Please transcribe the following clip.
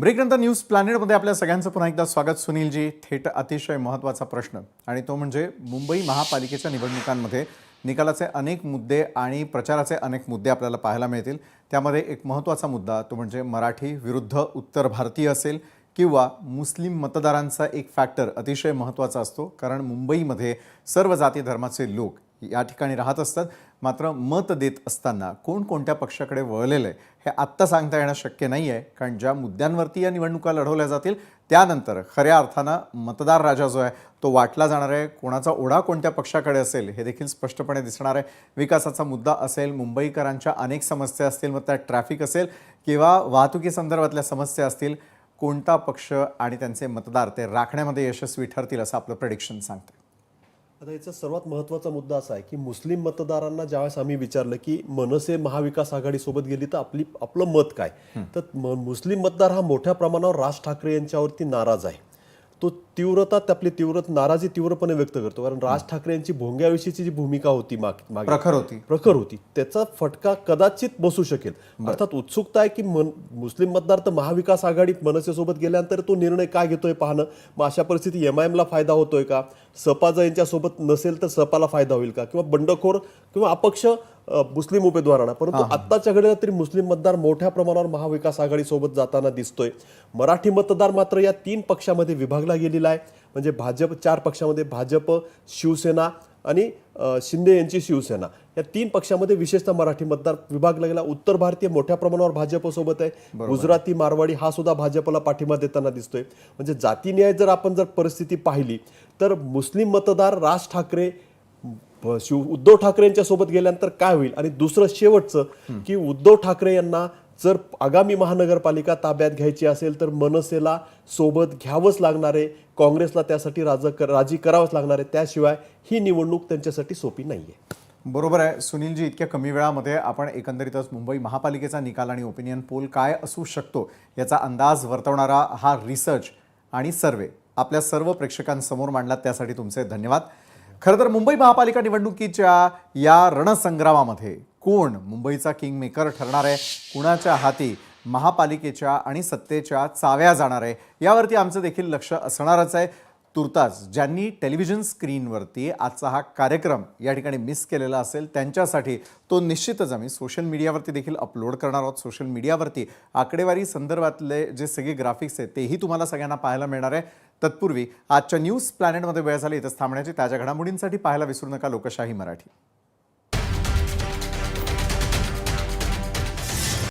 ब्रेकनंतर news प्लॅनेटमध्ये आपल्या सगळ्यांचं पुन्हा एकदा स्वागत. सुनीलजी थेट अतिशय महत्त्वाचा प्रश्न आणि तो म्हणजे मुंबई महापालिकेच्या निवडणुकांमध्ये निकालाचे अनेक मुद्दे आणि प्रचाराचे अनेक मुद्दे आपल्याला पाहायला मिळतील. त्यामध्ये एक महत्त्वाचा मुद्दा तो म्हणजे मराठी विरुद्ध उत्तर भारतीय असेल. किंवा मुस्लिम मतदारांचा एक फॅक्टर अतिशय महत्त्वाचा असतो कारण मुंबईमध्ये सर्व जाती धर्माचे लोक या ठिकाणी राहत असतात. मात्र मत देत असताना कोण कोणत्या पक्षाकडे वळलेलं आहे हे आत्ता सांगता येणं शक्य नाही आहे कारण ज्या मुद्द्यांवरती या निवडणुका लढवल्या जातील त्यानंतर खऱ्या अर्थानं मतदार राजा जो आहे तो वाटला जाणार आहे. कोणाचा ओढा कोणत्या पक्षाकडे असेल हे देखील स्पष्टपणे दिसणार आहे. विकासाचा मुद्दा असेल मुंबईकरांच्या अनेक समस्या असतील मग त्यात ट्रॅफिक असेल किंवा वाहतुकीसंदर्भातल्या समस्या असतील कोणता पक्ष आणि त्यांचे मतदार ते राखण्यामध्ये यशस्वी ठरतील असं आपलं प्रेडिक्शन सांगतं आता याचा सर्वात महत्त्वाचा मुद्दा असा आहे की मुस्लिम मतदारांना ज्यावेळेस आम्ही विचारलं की मनसे महाविकास आघाडी सोबत गेली तर आपली आपलं मत काय? तर मुस्लिम मतदार हा मोठ्या प्रमाणावर राज ठाकरे यांच्यावरती नाराज आहे. तो तीव्रता आपली तीव्र नाराजी तीव्रपणे व्यक्त करतो. कारण राज ठाकरे यांची भोंग्याविषयीची जी भूमिका होती माग प्रखर होती. प्रखर होती. त्याचा फटका कदाचित बसू शकेल. अर्थात उत्सुकता आहे की मन मुस्लिम मतदार तर महाविकास आघाडी मनसेसोबत गेल्यानंतर तो निर्णय काय घेतोय पाहणं? मग अशा परिस्थिती एम आय एमला फायदा होतोय का? सपा जर यांच्यासोबत नसेल तर सपाला फायदा होईल का? किंवा बंडखोर किंवा अपक्ष मुस्लिम उमेदवारांना. परंतु आत्ताच्या घडीला तरी मुस्लिम मतदार मोठ्या प्रमाणावर महाविकास आघाडी सोबत जाताना दिसतोय. मराठी मतदार मात्र या तीन पक्षामध्ये विभागला गेलेला आहे. म्हणजे भाजप चार पक्षामध्ये भाजप शिवसेना आणि शिंदे यांची शिवसेना. या तीन पक्षामध्ये विशेषतः मराठी मतदार विभागला गेला. उत्तर भारतीय मोठ्या प्रमाणावर भाजपसोबत आहे. गुजराती मारवाडी हा सुद्धा भाजपला पाठिंबा देताना दिसतोय. म्हणजे जातीन्याय जर आपण जर परिस्थिती पाहिली तर मुस्लिम मतदार राज ठाकरे शिव उद्धव ठाकरे यांच्या सोबत गेल्यानंतर काय होईल? आणि दुसरं शेवटचं की उद्धव ठाकरे यांना जर आगामी महानगरपालिका ताब्यात घ्यायची असेल तर मनसेला सोबत घ्यावंच लागणार आहे काँग्रेसला त्यासाठी राज राजी करावंच लागणार. आहे त्याशिवाय ही निवडणूक त्यांच्यासाठी सोपी नाहीये. बरोबर आहे. सुनीलजी इतक्या कमी वेळामध्ये आपण एकंदरीतच मुंबई महापालिकेचा निकाल आणि ओपिनियन पोल काय असू शकतो याचा अंदाज वर्तवणारा हा रिसर्च आणि सर्वे आपल्या सर्व प्रेक्षकांसमोर मांडला त्यासाठी तुमचे धन्यवाद. खरं तर मुंबई महापालिका निवडणुकीच्या या रणसंग्रामामध्ये कोण मुंबईचा किंग मेकर ठरणार आहे? कुणाच्या हाती महापालिकेच्या आणि सत्तेच्या चाव्या जाणार आहे? यावरती आमचं देखील लक्ष असणारच आहे. तुर्तास ज्यांनी टेलिव्हिजन स्क्रीनवरती आजचा हा कार्यक्रम या ठिकाणी मिस केलेला असेल त्यांच्यासाठी तो निश्चितच आम्ही सोशल मीडियावरती देखील अपलोड करणार आहोत. सोशल मीडियावरती आकडेवारी संदर्भातले जे सगळे ग्राफिक्स आहेत तेही तुम्हाला सगळ्यांना पाहायला मिळणार आहे. तत्पूर्वी आजच्या न्यूज प्लॅनेटमध्ये वेळ झाली इथंच थांबण्याची. ताज्या घडामोडींसाठी पाहायला विसरू नका लोकशाही मराठी.